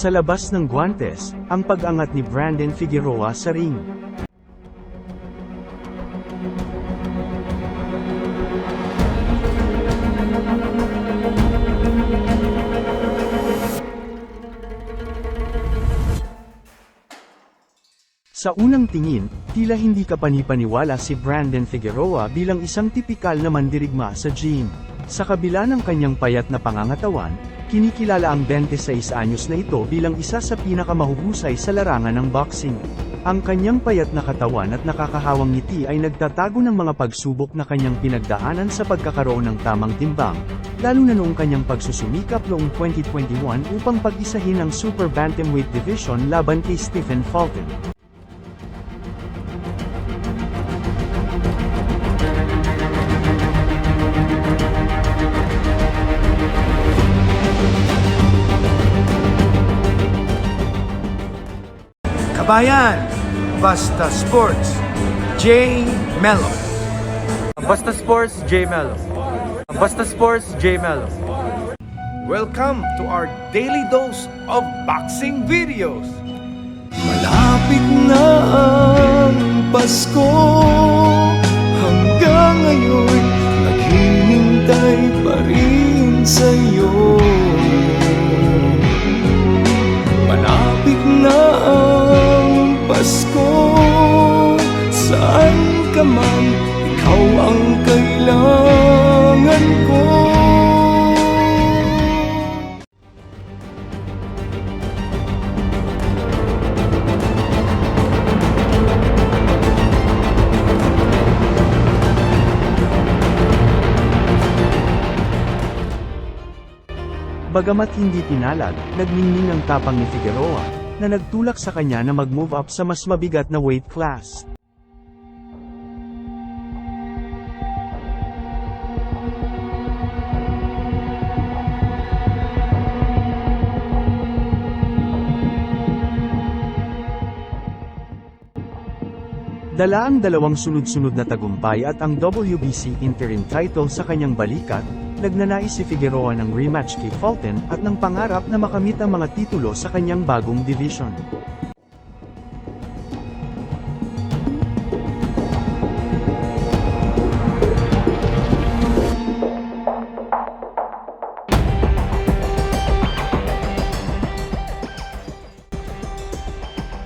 Sa labas ng guantes, ang pag-angat ni Brandon Figueroa sa ring. Sa unang tingin, tila hindi ka panipaniwala si Brandon Figueroa bilang isang tipikal na mandirigma sa gym. Sa kabila ng kanyang payat na pangangatawan, kinikilala ang 26 anyos na ito bilang isa sa pinakamahuhusay sa larangan ng boxing. Ang kanyang payat na katawan at nakakahawang ngiti ay nagtatago ng mga pagsubok na kanyang pinagdaanan sa pagkakaroon ng tamang timbang, lalo na noong kanyang pagsusumikap noong 2021 upang pag-isahin ang Super Bantamweight Division laban kay Stephen Fulton. Kabayan, Basta Sports, J. Mello. Basta Sports, J Mello. Basta Sports, J Mello. Welcome to our daily dose of boxing videos. Malapit na ang Pasko Hanggang ngayon Naghihintay pa rin sa'yo Bagamat hindi pinalad, nagmingning ang tapang ni Figueroa, na nagtulak sa kanya na mag-move up sa mas mabigat na weight class. Dala ang dalawang sunod-sunod na tagumpay at ang WBC interim title sa kanyang balikat, nagnanais si Figueroa ng rematch kay Fulton at ng pangarap na makamit ang mga titulo sa kanyang bagong division.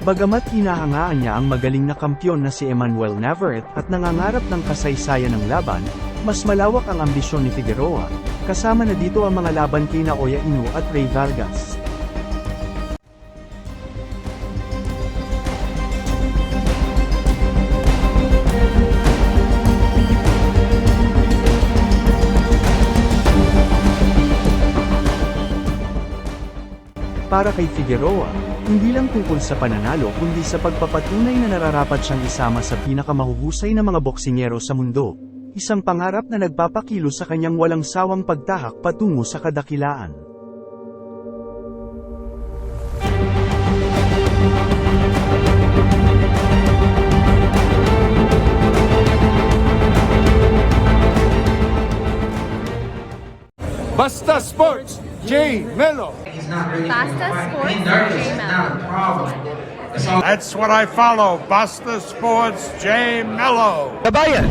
Bagamat hinahangaan niya ang magaling na kampyon na si Emmanuel Navarrete at nangangarap ng kasaysayan ng laban, mas malawak ang ambisyon ni Figueroa, kasama na dito ang mga laban kay Naoya Inoue at Ray Vargas. Para kay Figueroa, hindi lang tungkol sa pananalo kundi sa pagpapatunay na nararapat siyang isama sa pinakamahuhusay na mga boksingero sa mundo. Isang pangarap na nagpapakilo sa kanyang walang sawang pagtahak patungo sa kadakilaan. Basta Sports, J. Mello. Basta Sports, J Mello. That's what I follow. Basta Sports J Mello. Kabayan,